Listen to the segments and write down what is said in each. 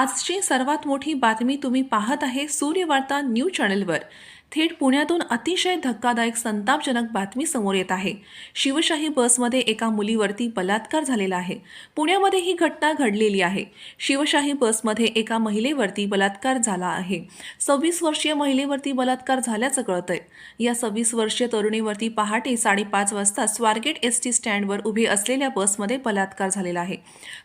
आजची सर्वात मोठी बातमी तुम्ही पाहत आहे सूर्यवार्ता न्यूज चॅनलवर. थेट पुण्यातून अतिशय धक्कादायक संतापजनक बातमी समोर येत आहे. शिवशाही बसमध्ये एका मुलीवरती बलात्कार झालेला आहे. पुण्यामध्ये ही घटना घडलेली आहे. शिवशाही बसमध्ये एका महिलेवरती बलात्कार झाला आहे. सव्वीस वर्षीय महिलेवरती बलात्कार झाल्याचं कळतंय. या सव्वीस वर्षीय तरुणीवरती पहाटे साडेपाच वाजता स्वारगेट एस टी स्टँडवर उभी असलेल्या बसमध्ये बलात्कार झालेला आहे.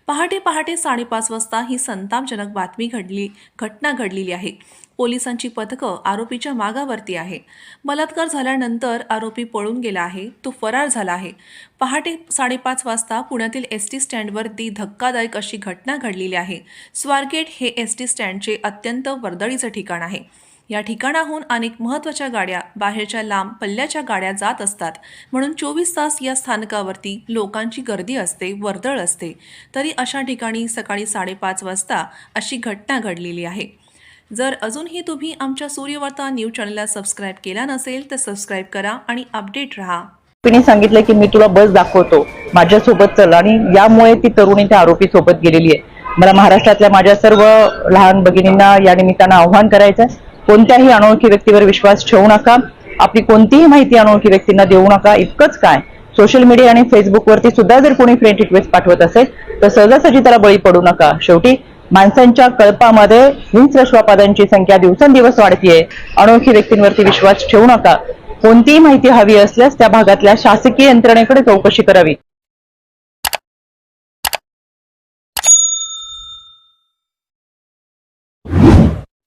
पहाटे पहाटे साडेपाच वाजता ही संतापजनक बातमी घडली घटना घडलेली आहे. पोलिसांची पथकं आरोपीच्या मागावर मागावरती आहे. बलात्कार झाल्यानंतर आरोपी पळून गेला आहे. तो फरार झाला आहे. पहाटे साडेपाच वाजता पुण्यातील एस टी स्टँडवरती धक्कादायक अशी घटना घडलेली आहे. स्वारगेट हे एस टी स्टँडचे अत्यंत वर्दळीचं ठिकाण आहे. या ठिकाणाहून अनेक महत्त्वाच्या गाड्या बाहेरच्या लांब पल्ल्याच्या गाड्या जात असतात. म्हणून चोवीस तास या स्थानकावरती लोकांची गर्दी असते वर्दळ असते. तरी अशा ठिकाणी सकाळी साडेपाच वाजता अशी घटना घडलेली आहे. जर अजूनही तुम्ही आमच्या सूर्यवार्ता न्यूज चॅनलला सबस्क्राईब केला नसेल तर सबस्क्राईब करा आणि अपडेट राहा. तिने सांगितलं की मी तुला बस दाखवतो. माझ्यासोबत चल आणि यामुळे ती तरुणी त्या आरोपी सोबत गेलेली आहे. मला महाराष्ट्रातल्या माझ्या सर्व लहान भगिनींना या निमित्तानं आव्हान करायचं आहे. कोणत्याही अनोळखी व्यक्तीवर विश्वास ठेवू नका. आपली कोणतीही माहिती अनोळखी व्यक्तींना देऊ नका. इतकंच काय? सोशल मीडिया आणि फेसबुकवरती सुद्धा जर कोणी फ्रेंड रिक्वेस्ट पाठवत असेल तर सहजासहजी त्याला बळी पडू नका. शेवटी माणसांच्या कळपामध्ये हिंस्रश्वापादांची संख्या दिवसेंदिवस वाढतीये. अनोळखी व्यक्तींवरती विश्वास ठेवू नका. कोणतीही माहिती हवी असल्यास त्या भागातल्या शासकीय यंत्रणेकडे चौकशी करावी.